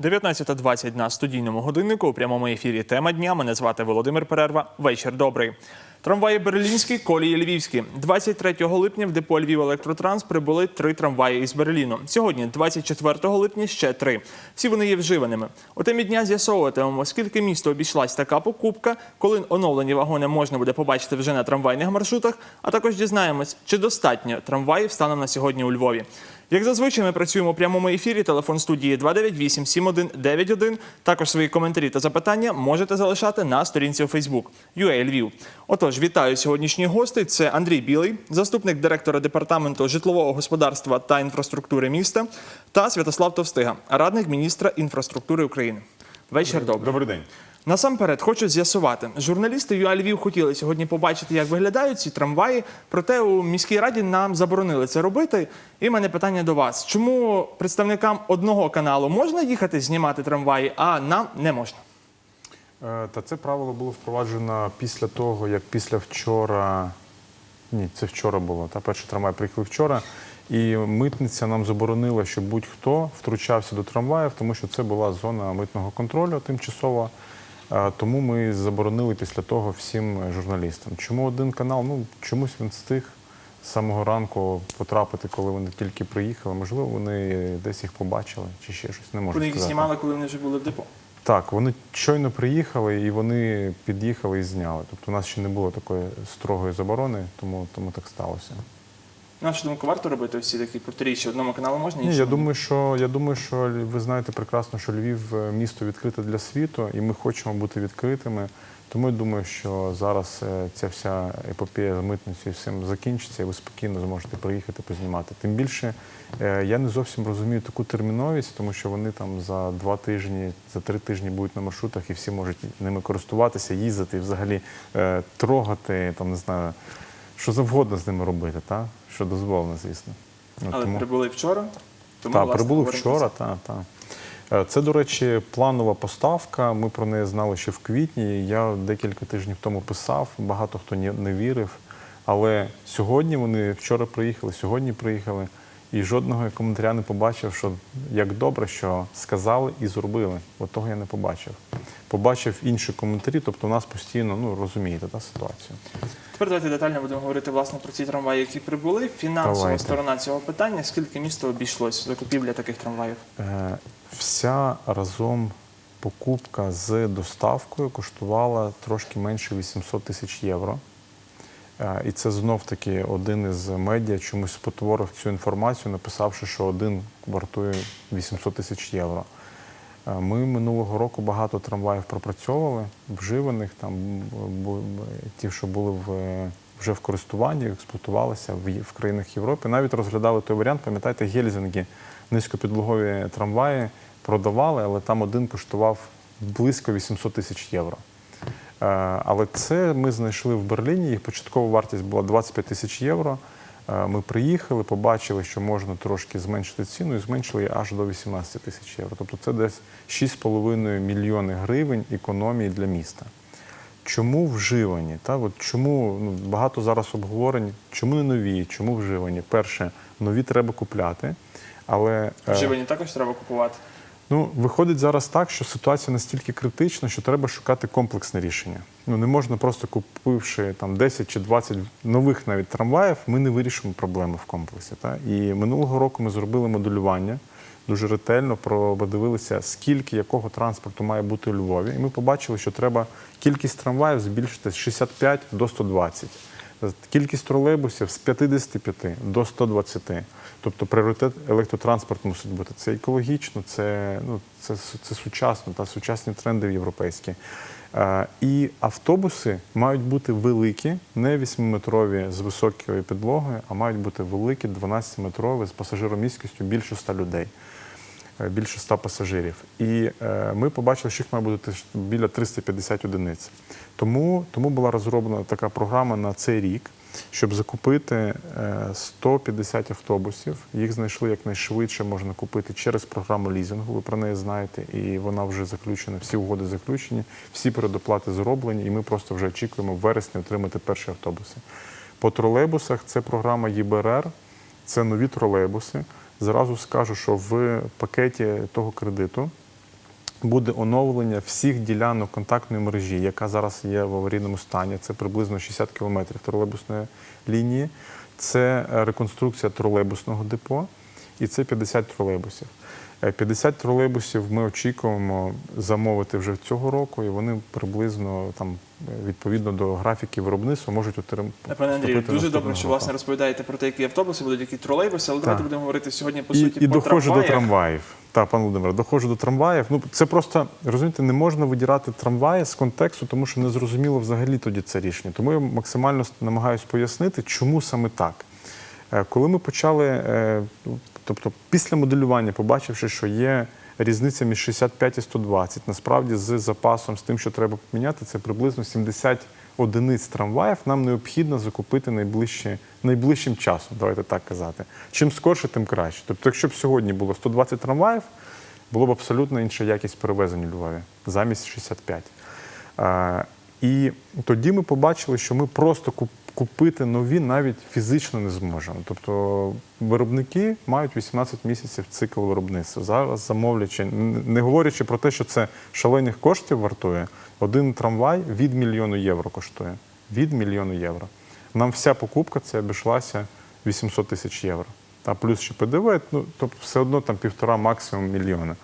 19.20 на студійному годиннику у прямому ефірі. Тема дня. Мене звати Володимир Перерва. Вечір добрий. Трамваї берлінські, колії львівські. 23 липня в депо Львів Електротранс прибули три трамваї із Берліну. Сьогодні, 24 липня, ще три. Всі вони є вживаними. У темі дня з'ясовуватимемо, скільки місто обійшлась така покупка, коли оновлені вагони можна буде побачити вже на трамвайних маршрутах. А також дізнаємось, чи достатньо трамваїв станом на сьогодні у Львові. Як зазвичай, ми працюємо у прямому ефірі. Телефон студії 298 7191. Також свої коментарі та запитання можете залишати на сторінці у Фейсбук UA Львів. Отож, вітаю сьогоднішніх гостей. Це Андрій Білий, заступник директора департаменту житлового господарства та інфраструктури міста, та Святослав Товстига, радник міністра інфраструктури України. Вечір добрий. Добрий день. Насамперед хочу з'ясувати. Журналісти ЮА Львів хотіли сьогодні побачити, як виглядають ці трамваї. Проте у міській раді нам заборонили це робити. І мене питання до вас: чому представникам одного каналу можна їхати знімати трамваї, а нам не можна? Е, Та це правило було впроваджено після того, як після вчора. Ні, це вчора було. Та перший трамвай приїхав вчора. І митниця нам заборонила, щоб будь-хто втручався до трамваїв, тому що це була зона митного контролю тимчасова. Е, Тому ми заборонили після того всім журналістам. Чому один канал? Ну чомусь він встиг з самого ранку потрапити, коли вони тільки приїхали. Можливо, вони десь їх побачили чи ще щось. Не можу Вони їх сказати. знімали, коли вони вже були в депо. Так, вони щойно приїхали і вони під'їхали і зняли. Тобто у нас ще не було такої строгої заборони, тому, тому так сталося. На вашу думку, варто робити всі такі протиріччя одному каналу можна Ні, я іншому? думаю, що я думаю, що ви знаєте прекрасно, що Львів е, місто відкрите для світу, і ми хочемо бути відкритими. Тому я думаю, що зараз е, ця вся епопея з митницею всім закінчиться, і ви спокійно зможете приїхати познімати. Тим більше е, я не зовсім розумію таку терміновість, тому що вони там за два тижні, за три тижні будуть на маршрутах, і всі можуть ними користуватися, їздити, і взагалі трогати, там не знаю, що завгодно з ними робити, та? що дозволено, звісно. Але тому- прибули вчора. Тому, так, власне, прибули вчора, так, так. Е, Це, до речі, планова поставка. Ми про неї знали ще в квітні. Я декілька тижнів тому писав, багато хто не вірив. Але сьогодні вони вчора приїхали, сьогодні приїхали, і жодного коментаря не побачив, що як добре, що сказали і зробили. От того я не побачив. Побачив інші коментарі, тобто у нас постійно, ну розумієте, та ситуацію. Тепер давайте детально будемо говорити власне про ці трамваї, які прибули. Фінансова Давайте. сторона цього питання. Скільки місто обійшлось закупівля таких трамваїв? Е, Вся разом покупка з доставкою коштувала трошки менше 800 тисяч євро. І це знов таки один із медіа чомусь спотворив цю інформацію, написавши, що один вартує 800 тисяч євро. Ми минулого року багато трамваїв пропрацьовували, вживаних, там ті, що були в, вже в користуванні, експлуатувалися в країнах Європи. Навіть розглядали той варіант, пам'ятаєте, Гельзінгі, низькопідлогові трамваї продавали, але там один коштував близько 800 тисяч євро. Е, Але це ми знайшли в Берліні. Їх початкова вартість була 25 тисяч євро. Е, Ми приїхали, побачили, що можна трошки зменшити ціну, і зменшили аж до 18 тисяч євро. Тобто це десь 6,5 мільйони гривень економії для міста. Чому вживані? Та? От чому ну, багато зараз обговорень, чому не нові, чому вживані? Перше, нові треба купляти. Але е, Вживані також треба купувати. Ну, виходить зараз так, що ситуація настільки критична, що треба шукати комплексне рішення. Ну не можна просто купивши там 10 чи 20 нових навіть трамваїв, ми не вирішимо проблеми в комплексі. Та? І минулого року ми зробили моделювання дуже ретельно, подивилися, скільки якого транспорту має бути у Львові. І ми побачили, що треба кількість трамваїв збільшити з 65 до 120. Кількість тролейбусів з 55 до 120. Тобто пріоритет електротранспорту мусить бути. Це екологічно, це, ну, це, це сучасно, та сучасні тренди європейські. Е, і автобуси мають бути великі, не 8-метрові з високою підлогою, а мають бути великі, 12-метрові з пасажиромісткістю більше 100 людей е, більше 100 пасажирів. І е, ми побачили, що їх має бути біля 350 одиниць. Тому, тому була розроблена така програма на цей рік, щоб закупити е, 150 автобусів. Їх знайшли якнайшвидше, можна купити через програму лізингу. Ви про неї знаєте, і вона вже заключена. Всі угоди заключені, всі передоплати зроблені, і ми просто вже очікуємо в вересні отримати перші автобуси. По тролейбусах це програма ЄБРР, це нові тролейбуси. Зразу скажу, що в пакеті того кредиту буде оновлення всіх ділянок контактної мережі, яка зараз є в аварійному стані. Це приблизно 60 кілометрів тролейбусної лінії. Це е, реконструкція тролейбусного депо і це 50 тролейбусів. Е, 50 тролейбусів ми очікуємо замовити вже цього року, і вони приблизно там е, відповідно до графіків виробництва можуть отримати. Пане Андрію, дуже добре, що власне розповідаєте про те, які автобуси будуть, які тролейбуси, але давайте будемо говорити сьогодні по і, суті і по доходжу до трамваїв. Так, пан Володимир, доходжу до трамваїв. Ну це просто розумієте, не можна видірати трамваї з контексту, тому що не зрозуміло взагалі тоді це рішення. Тому я максимально намагаюся пояснити, чому саме так. Е, Коли ми почали, е, ну, тобто після моделювання, побачивши, що є різниця між 65 і 120, насправді з запасом, з тим, що треба поміняти, це приблизно 70 одиниць трамваїв нам необхідно закупити найближче, найближчим часом, давайте так казати. Чим скорше, тим краще. Тобто, якщо б сьогодні було 120 трамваїв, було б абсолютно інша якість перевезень у Львові замість 65. А, і тоді ми побачили, що ми просто куп- купити нові навіть фізично не зможемо. Тобто виробники мають 18 місяців цикл виробництва. Зараз замовлячи, не говорячи про те, що це шалених коштів вартує, один трамвай від мільйону євро коштує. Від мільйону євро. Нам вся покупка це обійшлася 800 тисяч євро. Та плюс ще ПДВ, ну тобто все одно там півтора максимум мільйона.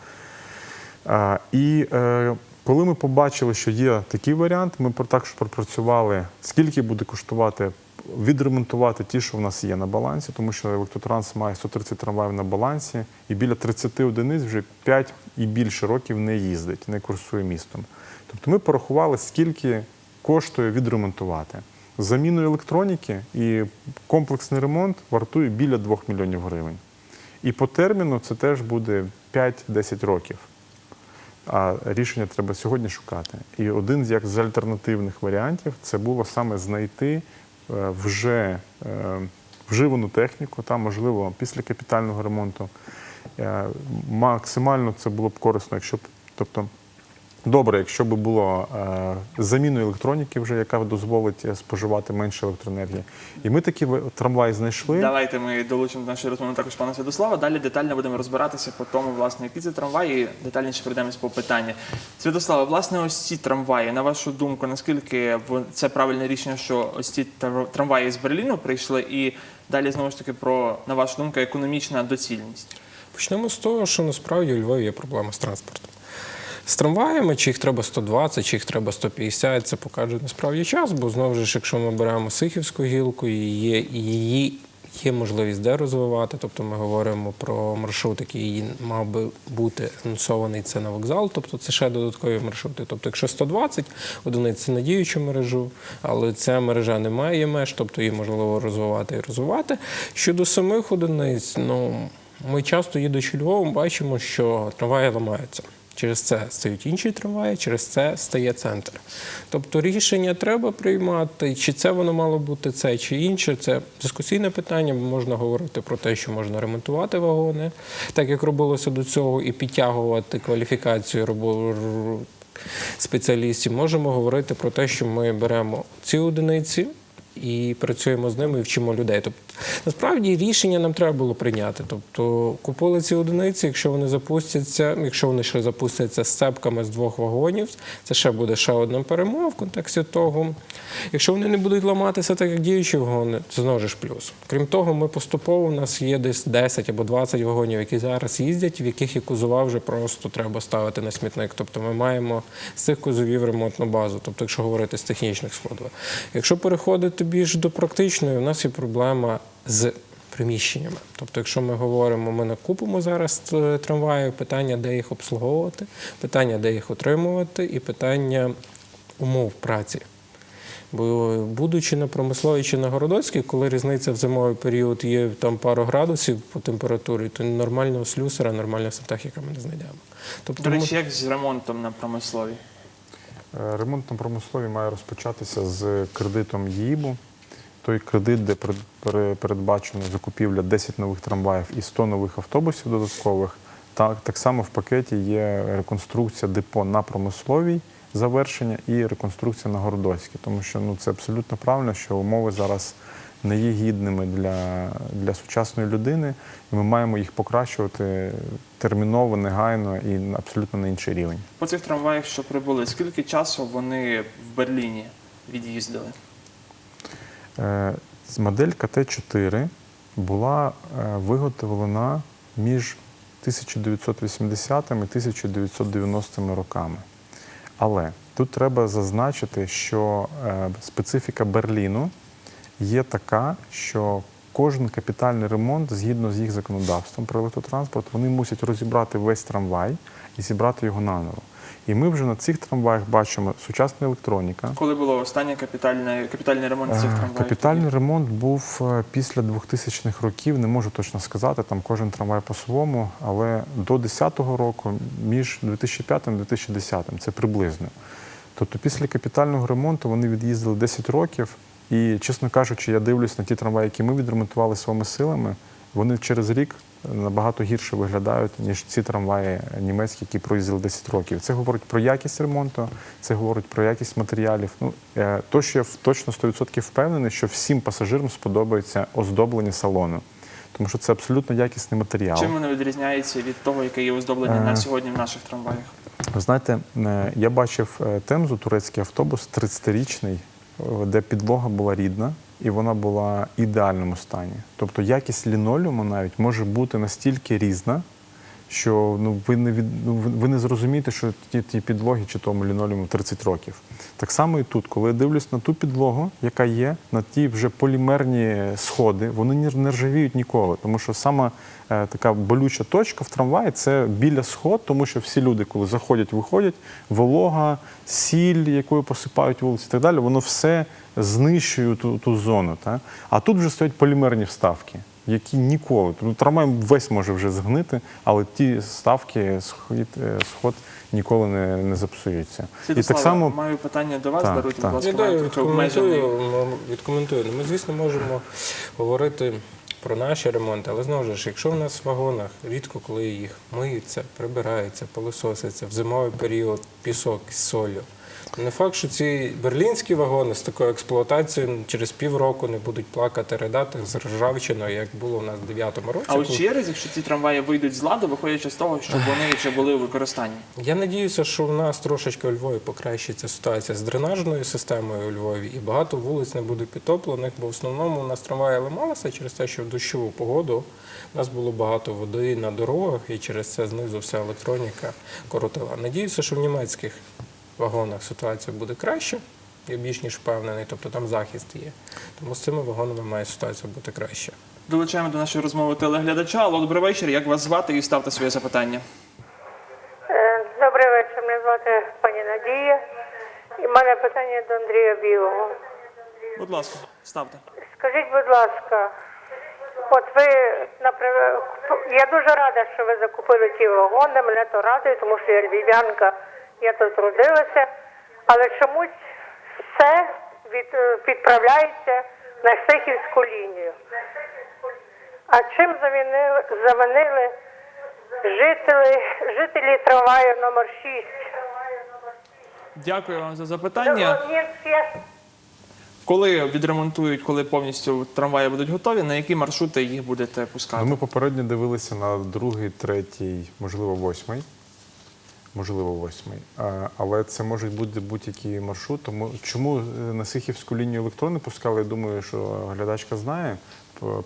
А, і е, коли ми побачили, що є такий варіант, ми також пропрацювали, скільки буде коштувати відремонтувати ті, що в нас є на балансі, тому що електротранс має 130 трамваїв на балансі, і біля 30 одиниць вже 5 і більше років не їздить, не курсує містом. Тобто ми порахували, скільки коштує відремонтувати. З заміною електроніки і комплексний ремонт вартує біля 2 мільйонів гривень. І по терміну це теж буде 5-10 років. А рішення треба сьогодні шукати. І один з як з альтернативних варіантів це було саме знайти е, вже е, вживану техніку, там, можливо, після капітального ремонту. Е, Максимально це було б корисно, якщо тобто, добре, якщо б було е, заміну електроніки, вже яка дозволить е, споживати менше електроенергії. І ми такі в- трамваї знайшли. Давайте ми долучимо до нашої розмови також пана Святослава. Далі детально будемо розбиратися по тому, власне, які це трамваї, і детальніше пройдемось по питанню. Святослава, власне, ось ці трамваї, на вашу думку, наскільки в- це правильне рішення, що ось ці трамваї з Берліну прийшли, і далі знову ж таки про, на вашу думку, економічна доцільність. Почнемо з того, що насправді у Львові є проблема з транспортом. З трамваями, чи їх треба 120, чи їх треба 150, це покаже насправді час, бо знову ж, якщо ми беремо Сихівську гілку, є, її є можливість де розвивати, тобто ми говоримо про маршрут, який мав би бути анонсований це на вокзал, тобто це ще додаткові маршрути. Тобто, якщо 120 одиниць це на діючу мережу, але ця мережа не має меж, тобто її можливо розвивати і розвивати. Щодо самих одиниць, ну ми часто їдучи Львовом, бачимо, що трамваї ламаються. Через це стають інші трамваї, через це стає центр. Тобто рішення треба приймати, чи це воно мало бути це, чи інше. Це дискусійне питання. Можна говорити про те, що можна ремонтувати вагони, так як робилося до цього, і підтягувати кваліфікацію спеціалістів. Можемо говорити про те, що ми беремо ці одиниці. І працюємо з ними і вчимо людей. Тобто, насправді рішення нам треба було прийняти. Тобто, купили ці одиниці, якщо вони запустяться, якщо вони ще запустяться з цепками з двох вагонів, це ще буде ще одна перемога в контексті того. Якщо вони не будуть ламатися так, як діючі вагони, це знову ж плюс. Крім того, ми поступово у нас є десь 10 або 20 вагонів, які зараз їздять, в яких і кузова вже просто треба ставити на смітник. Тобто ми маємо з цих кузовів ремонтну базу, тобто, якщо говорити з технічних складових. Якщо переходити більш до практичної, у нас є проблема з приміщеннями. Тобто, якщо ми говоримо, ми накупимо зараз е, трамваї, питання, де їх обслуговувати, питання, де їх отримувати, і питання умов праці. Бо будучи на промисловій чи на городоцькій, коли різниця в зимовий період є там пару градусів по температурі, то нормального слюсара, нормального сантехніка ми не знайдемо. Тобто До ми- речі, як з ремонтом на промисловій? Е, Ремонт на промислові має розпочатися з кредитом ЄІБу. Той кредит, де перед- передбачено закупівля 10 нових трамваїв і 100 нових автобусів додаткових. Так, так само в пакеті є реконструкція депо на промисловій завершення і реконструкція на Городоцькій. Тому що ну, це абсолютно правильно, що умови зараз не є гідними для, для сучасної людини, і ми маємо їх покращувати терміново, негайно і абсолютно на інший рівень. По цих трамваях, що прибули, скільки часу вони в Берліні від'їздили? Е, Модель КТ-4 була е, виготовлена між 1980 і 1990 роками. Але тут треба зазначити, що е, специфіка Берліну є така, що кожен капітальний ремонт, згідно з їх законодавством про електротранспорт, вони мусять розібрати весь трамвай і зібрати його наново. І ми вже на цих трамваях бачимо сучасна електроніка. Коли було останнє капітальне, капітальний ремонт цих Е, трамваїв? Капітальний ремонт був е, після 2000-х років, не можу точно сказати, там кожен трамвай по-своєму, але до 10-го року, між 2005 і 2010, це приблизно. Тобто після капітального ремонту вони від'їздили 10 років, і, чесно кажучи, я дивлюсь на ті трамваї, які ми відремонтували своїми силами, вони через рік набагато гірше виглядають, ніж ці трамваї німецькі, які проїздили 10 років. Це говорить про якість ремонту, це говорить про якість матеріалів. Ну, е, то, що я точно 100% впевнений, що всім пасажирам сподобається оздоблення салону, тому що це абсолютно якісний матеріал. Чим воно відрізняється від того, яке є оздоблення на Е. сьогодні в наших трамваях? Ви знаєте, е, я бачив е, Темзу, турецький автобус, 30-річний, е, де підлога була рідна і вона була в ідеальному стані. Тобто якість лінолеуму навіть може бути настільки різна, що ну, ви, не від, ну, ви не зрозумієте, що ті, ті підлоги чи тому лінолеуму 30 років. Так само і тут, коли я дивлюсь на ту підлогу, яка є, на ті вже полімерні сходи, вони не ржавіють ніколи. Тому що сама е, така болюча точка в трамваї це біля сход, тому що всі люди, коли заходять, виходять, волога, сіль, якою посипають вулиці і так далі, воно все знищує ту, ту зону. Та? А тут вже стоять полімерні вставки. Які ніколи. Трамвай весь може вже згнити, але ті ставки, схід, е, сход ніколи не, не запсуються. І так само маю питання до вас, Так, даруйте, так. будь ласка, Я відкоментую. відкоментую. Ну, Ми, звісно, можемо говорити про наші ремонти, але знову ж, якщо в нас в вагонах рідко коли їх миються, прибираються, пилососяться в зимовий період пісок з солью. Не факт, що ці берлінські вагони з такою експлуатацією через півроку не будуть плакати, ридати з ржавчиною, як було в нас в 9-му році. А от чи є ризик, що ці трамваї вийдуть з ладу, виходячи з того, що вони вже були у використанні? Я надіюся, що в нас трошечки у Львові покращиться ситуація з дренажною системою у Львові, і багато вулиць не буде підтоплених, бо в основному у нас трамваї ламалися через те, що в дощову погоду у нас було багато води на дорогах, і через це знизу вся електроніка коротила. Надіюся, що в німецьких вагонах ситуація буде краще. Я більш ніж впевнений, тобто там захист є. Тому з цими вагонами має ситуація бути краще. Долучаємо до нашої розмови телеглядача. Алло, добрий вечір. Як вас звати і ставте своє запитання? Е, Добрий вечір, мене звати пані Надія. І в мене питання до Андрія Білого. Будь ласка, ставте. Скажіть, будь ласка, от ви напри- я дуже рада, що ви закупили ті вагони, мене то радує, тому що я львів'янка, я тут родилася, але чомусь все від, е, відправляється на Сихівську лінію. А чим завинили, завинили жителі, жителі трамваю номер 6? Дякую вам за запитання. Коли Коли відремонтують, коли повністю трамваї будуть готові, на які маршрути їх будете пускати? Ну, ми попередньо дивилися на другий, третій, можливо, восьмий. Можливо, восьмий. Але це може бути будь-який маршрут. Тому чому е, на Сихівську лінію електрони пускали, я думаю, що глядачка знає.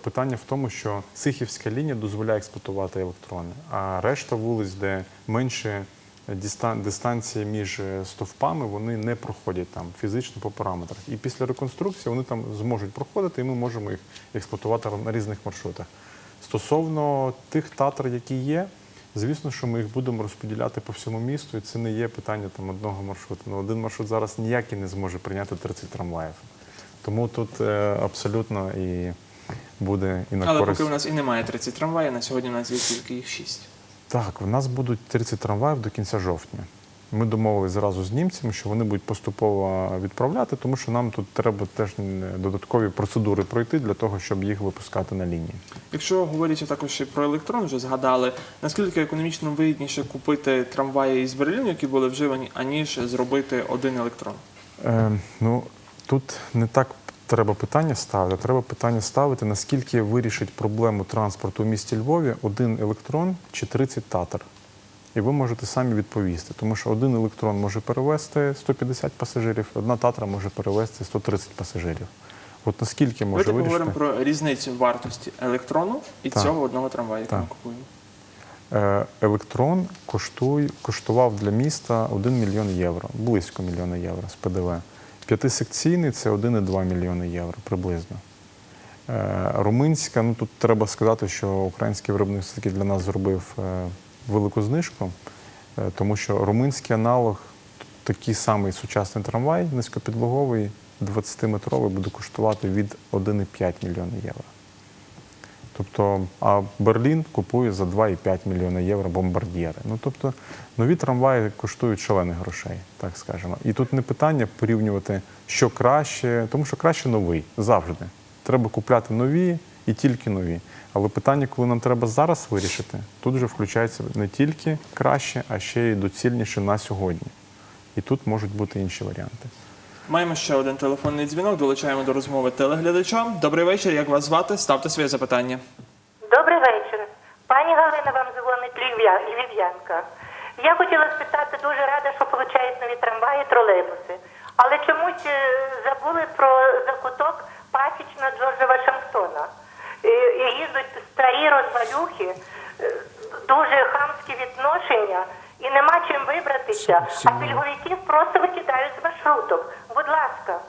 Питання в тому, що Сихівська лінія дозволяє експлуатувати електрони, а решта вулиць, де менше дистан- дистанція між е, стовпами, вони не проходять там фізично по параметрах. І після реконструкції вони там зможуть проходити, і ми можемо їх експлуатувати на різних маршрутах. Стосовно тих татар, які є, звісно, що ми їх будемо розподіляти по всьому місту, і це не є питання там одного маршруту. Ну, один маршрут зараз ніякий не зможе прийняти 30 трамваїв. Тому тут е, абсолютно і буде і на Але користь. поки у нас і немає 30 трамваїв, на сьогодні у нас є тільки їх 6. Так, у нас будуть 30 трамваїв до кінця жовтня. Ми домовились зразу з німцями, що вони будуть поступово відправляти, тому що нам тут треба теж додаткові процедури пройти для того, щоб їх випускати на лінії. Якщо говорячи також про електрон, вже згадали, наскільки економічно вигідніше купити трамваї із Берліну, які були вживані, аніж зробити один електрон? Е, ну тут не так треба питання ставити. Треба питання ставити, наскільки вирішить проблему транспорту у місті Львові один електрон чи 30 татар. І ви можете самі відповісти, тому що один електрон може перевезти 150 пасажирів, одна татра може перевезти 130 пасажирів. От наскільки може Давайте вирішити? поговоримо про різницю вартості електрону і Так. цього одного трамвая, який ми купуємо. Е, Електрон коштує, коштував для міста 1 мільйон євро, близько мільйона євро з ПДВ. П'ятисекційний це 1,2 мільйони євро приблизно. Е, Румунська, ну тут треба сказати, що український виробник все-таки для нас зробив е, велику знижку, е, тому що румунський аналог, такий самий сучасний трамвай, низькопідлоговий, 20-метровий, буде коштувати від 1,5 мільйона євро. Тобто, а Берлін купує за 2,5 мільйона євро бомбардієри. Ну тобто, нові трамваї коштують шалених грошей, так скажемо. І тут не питання порівнювати, що краще, тому що краще новий завжди. Треба купляти нові і тільки нові. Але питання, коли нам треба зараз вирішити, тут вже включається не тільки краще, а ще й доцільніше на сьогодні. І тут можуть бути інші варіанти. Маємо ще один телефонний дзвінок. Долучаємо до розмови телеглядача. Добрий вечір. Як вас звати? Ставте своє запитання. Добрий вечір. Пані Галина вам дзвонить Львів'я- львів'янка. Я хотіла спитати, дуже рада, що получають нові трамваї, тролейбуси. Але чомусь е, забули про закуток пасічна Джорджа Вашингтона. І, їздять старі розвалюхи, е, дуже хамські відношення, і нема чим вибратися, а пільговиків просто викидають з маршруток. Будь ласка.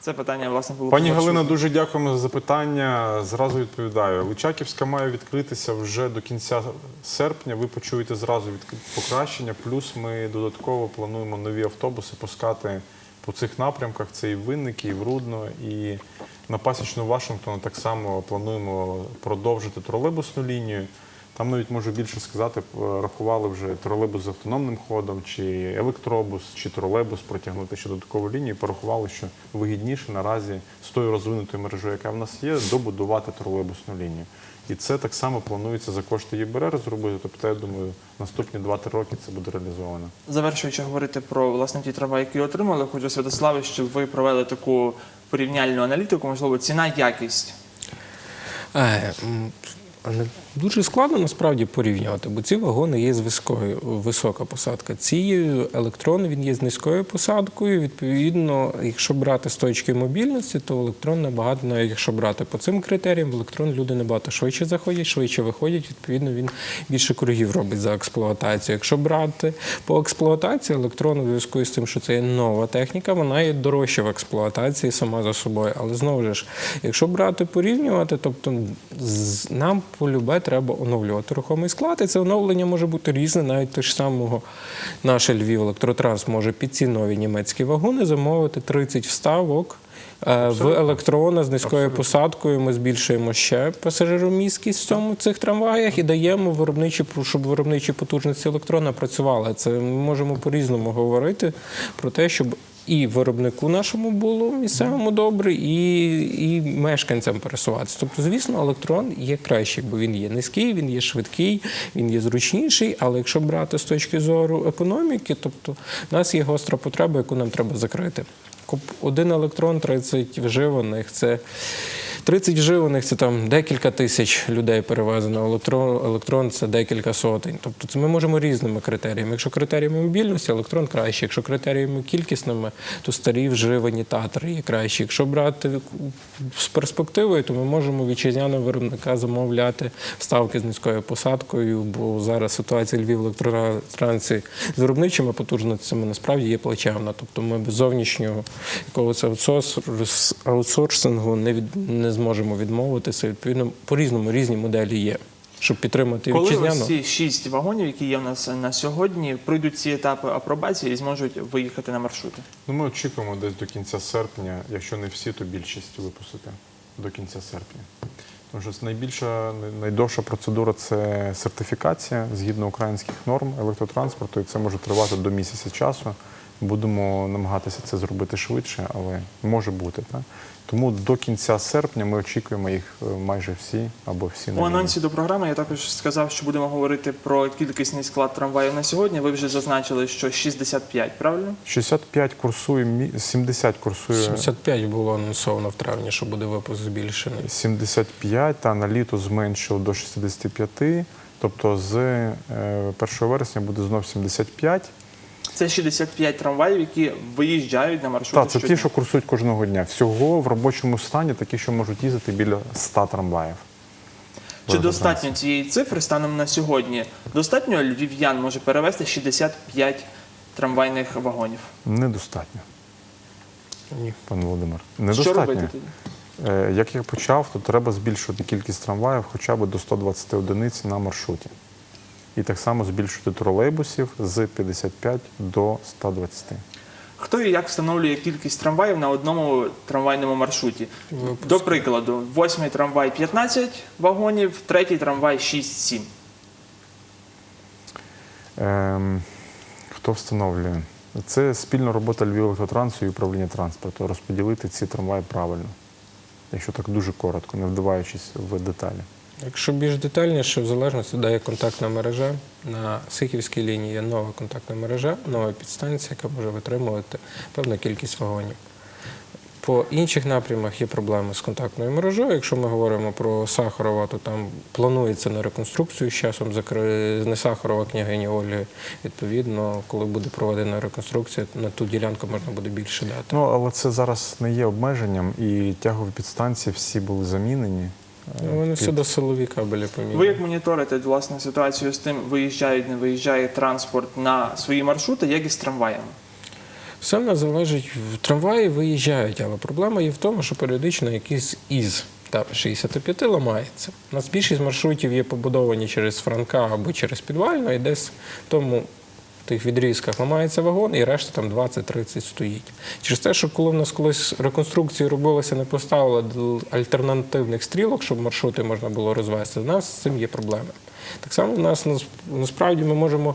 Це питання, власне, було Пані Галина, дуже дякуємо за запитання. Зразу відповідаю. Личаківська має відкритися вже до кінця серпня. Ви почуєте зразу від покращення. Плюс ми додатково плануємо нові автобуси пускати по цих напрямках. Це і Винники, і в Рудно, і на пасічну Вашингтона так само плануємо продовжити тролейбусну лінію. Там навіть можу більше сказати, п- рахували вже тролейбус з автономним ходом, чи електробус, чи тролейбус протягнути ще додаткову лінію. Порахували, що вигідніше наразі з тою розвинутою мережою, яка в нас є, добудувати тролейбусну лінію. І це так само планується за кошти ЄБРР зробити. Тобто, я думаю, наступні 2-3 роки це буде реалізовано. Завершуючи говорити про власне ті трава, які отримали, хочу Святославе, щоб ви провели таку порівняльну аналітику, можливо, ціна, якість. Дуже складно насправді порівнювати, бо ці вагони є з високою, висока посадка. Ці електрони він є з низькою посадкою. Відповідно, якщо брати з точки мобільності, то електрон набагато, навіть якщо брати по цим критеріям, в електрон люди набагато швидше заходять, швидше виходять. Відповідно, він більше кругів робить за експлуатацію. Якщо брати по експлуатації, електрон у зв'язку з тим, що це є нова техніка, вона є дорожча в експлуатації сама за собою. Але знову ж, якщо брати порівнювати, тобто нам полюбе треба оновлювати рухомий склад, і це оновлення може бути різне, навіть те ж самого наше Львів електротранс може під ці нові німецькі вагони замовити 30 вставок. е, В електрона з низькою посадкою ми збільшуємо ще пасажиромісткість в цьому цих трамваях і даємо виробничі, щоб виробничі потужності електрона працювали. Це ми можемо по-різному говорити про те, щоб і виробнику нашому було місцевому добре, і, і мешканцям пересуватися. Тобто, звісно, електрон є кращий, бо він є низький, він є швидкий, він є зручніший. Але якщо брати з точки зору економіки, тобто в нас є гостра потреба, яку нам треба закрити. Один електрон, 30 вживаних це. 30 вживаних це там декілька тисяч людей перевезено. Електрон, електрон це декілька сотень. Тобто це ми можемо різними критеріями. Якщо критеріями мобільності, електрон краще. Якщо критеріями кількісними, то старі вживані татри є кращі. Якщо брати з перспективою, то ми можемо вітчизняного виробника замовляти ставки з низькою посадкою, бо зараз ситуація Львів електротрансі з виробничими потужностями насправді є плачевна. Тобто ми без зовнішнього якогось аутсорсингу не, від, не зможемо відмовитися. Відповідно, по-різному різні моделі є. Щоб підтримати Коли вітчизняну. ці шість вагонів, які є в нас на сьогодні, пройдуть ці етапи апробації і зможуть виїхати на маршрути. Ну, ми очікуємо десь до кінця серпня, якщо не всі, то більшість випустити до кінця серпня. Тому що найбільша, найдовша процедура це сертифікація згідно українських норм електротранспорту, і це може тривати до місяця часу. Будемо намагатися це зробити швидше, але може бути. Так? Тому до кінця серпня ми очікуємо їх е, майже всі або всі на У анонсі до програми я також сказав, що будемо говорити про кількісний склад трамваїв на сьогодні. Ви вже зазначили, що 65, правильно? 65 курсує, мі- 70 курсує 75 було анонсовано в травні, що буде випуск збільшений. 75, та на літо зменшили до 65. Тобто з е, 1 вересня буде знов 75. Це 65 трамваїв, які виїжджають на маршрути. Так, це ті, що курсують кожного дня. Всього в робочому стані такі, що можуть їздити біля 100 трамваїв. Чи достатньо цієї цифри станом на сьогодні? Достатньо львів'ян може перевезти 65 трамвайних вагонів. Недостатньо, Ні. пане Володимир. Що робити тоді? Е, Як я почав, то треба збільшувати кількість трамваїв хоча б до 120 одиниць на маршруті. І так само збільшувати тролейбусів з 55 до 120. Хто і як встановлює кількість трамваїв на одному трамвайному маршруті? До прикладу, восьмий трамвай 15 вагонів, третій трамвай 6-7. Ем, хто встановлює? Це спільна робота Львівелектротрансу і управління транспорту. Розподілити ці трамваї правильно, якщо так дуже коротко, не вдаваючись в деталі. Якщо більш детальніше, в залежності, де є контактна мережа, на Сихівській лінії є нова контактна мережа, нова підстанція, яка може витримувати певну кількість вагонів. По інших напрямах є проблеми з контактною мережою. Якщо ми говоримо про Сахарова, то там планується на реконструкцію з часом закри... не Сахарова, княгині Ольги. Відповідно, коли буде проведена реконструкція, на ту ділянку можна буде більше дати. Ну, але це зараз не є обмеженням, і тягові підстанції всі були замінені. Ну, Вони всі до силові кабелі Ви як моніторите власне ситуацію з тим, виїжджають, не виїжджає транспорт на свої маршрути, як і з трамваями? Все в нас залежить, трамваї виїжджають, але проблема є в тому, що періодично якийсь із та 65 ламається. У нас більшість маршрутів є побудовані через Франка або через підвальну, і десь в тому тих відрізках ламається вагон, і решта там 20-30 стоїть. Через те, що коли в нас колись реконструкції робилися, не поставили альтернативних стрілок, щоб маршрути можна було розвести, в нас з цим є проблеми. Так само в нас нас- насправді ми можемо.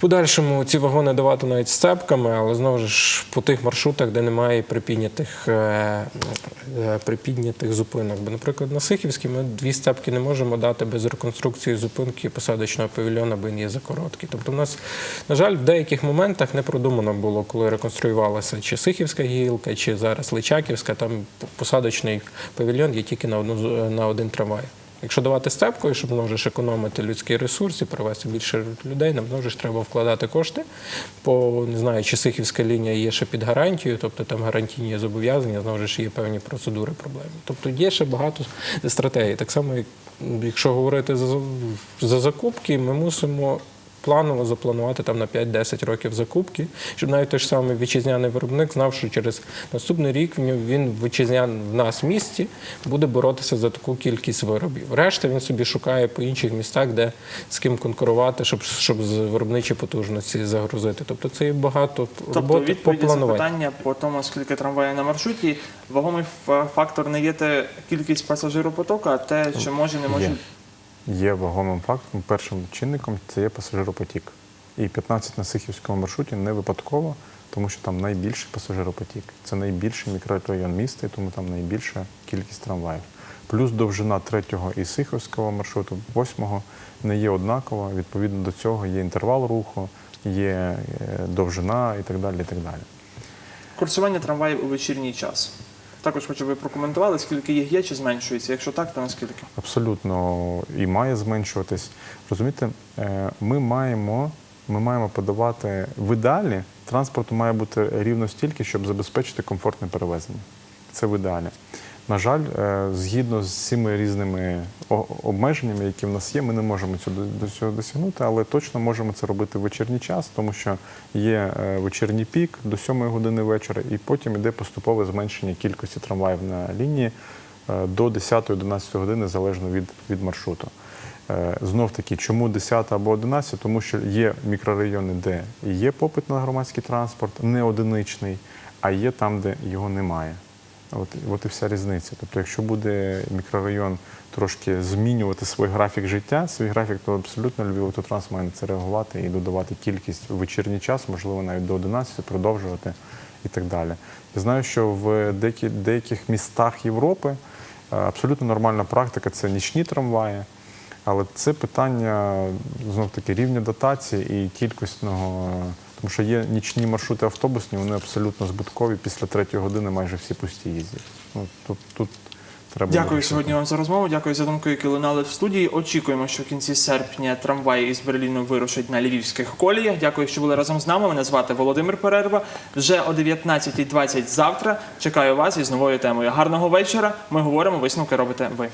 Подальшому ці вагони давати навіть з цепками, але знову ж по тих маршрутах, де немає припіднятих, е, е, припіднятих зупинок. Бо, наприклад, на Сихівській ми дві степки не можемо дати без реконструкції зупинки посадочного павільйона, бо він є за короткий. Тобто, в нас, на жаль, в деяких моментах не продумано було, коли реконструювалася чи Сихівська гілка, чи зараз Личаківська, там посадочний павільйон є тільки на, одну, на один трамвай. Якщо давати степкою, щоб можеш економити людські ресурси, привести більше людей, нам ж треба вкладати кошти. По не знаю, чи Сихівська лінія є ще під гарантією, тобто там гарантійні зобов'язання, знову ж є певні процедури, проблеми. Тобто є ще багато стратегій. Так само, якщо говорити за, за закупки, ми мусимо. Планово запланувати там на 5-10 років закупки, щоб навіть той ж самий вітчизняний виробник знав, що через наступний рік він, вітчизнян в нас в місті буде боротися за таку кількість виробів. Решта він собі шукає по інших містах, де з ким конкурувати, щоб, щоб з виробничі потужності загрузити. Тобто це є багато Тобто роботи по плануванню. запитання по тому, скільки трамваїв на маршруті, вагомий фактор не є те кількість пасажиропотоку, а те, що може, не може. Є. Вагомим фактом. Першим чинником це є пасажиропотік. І 15 на Сихівському маршруті не випадково, тому що там найбільший пасажиропотік. Це найбільший мікрорайон міста, і тому там найбільша кількість трамваїв. Плюс довжина третього і Сихівського маршруту, восьмого, не є однакова. Відповідно до цього є інтервал руху, є е, довжина і так далі. І так далі. Курсування трамваїв у вечірній час. Також хочу, щоб ви прокоментували, скільки їх є чи зменшується. Якщо так, то наскільки? абсолютно і має зменшуватись. Розумієте, е, ми маємо, ми маємо подавати в ідеалі транспорту має бути рівно стільки, щоб забезпечити комфортне перевезення. Це в ідеалі. На жаль, е, згідно з цими різними обмеженнями, які в нас є, ми не можемо до цього досягнути, але точно можемо це робити в вечірній час, тому що є е, вечірній пік до 7 години вечора, і потім йде поступове зменшення кількості трамваїв на лінії е, до 10-11 години залежно від, маршруту. Знов таки, чому 10 або 11? Тому що є мікрорайони, де є попит на громадський транспорт, не одиничний, а є там, де його немає. От, от і вся різниця. Тобто, якщо буде мікрорайон трошки змінювати свій графік життя, свій графік, то абсолютно Львів Автотранс має на це реагувати і додавати кількість в вечірній час, можливо, навіть до 11, продовжувати і так далі. Я знаю, що в деякі, деяких містах Європи е, абсолютно нормальна практика це нічні трамваї. Але це питання знов таки рівня дотації і кількісного, тому що є нічні маршрути автобусні, вони абсолютно збуткові. Після третьої години майже всі пусті їздять. Ну тут, тут треба Дякую вирішити. сьогодні вам за розмову. Дякую за думки, які лунали в студії. Очікуємо, що в кінці серпня трамваї із Берліну вирушать на львівських коліях. Дякую, що були разом з нами. Мене звати Володимир Перерва. Вже о 19.20 завтра чекаю вас із новою темою. Гарного вечора. Ми говоримо. Висновки робите ви.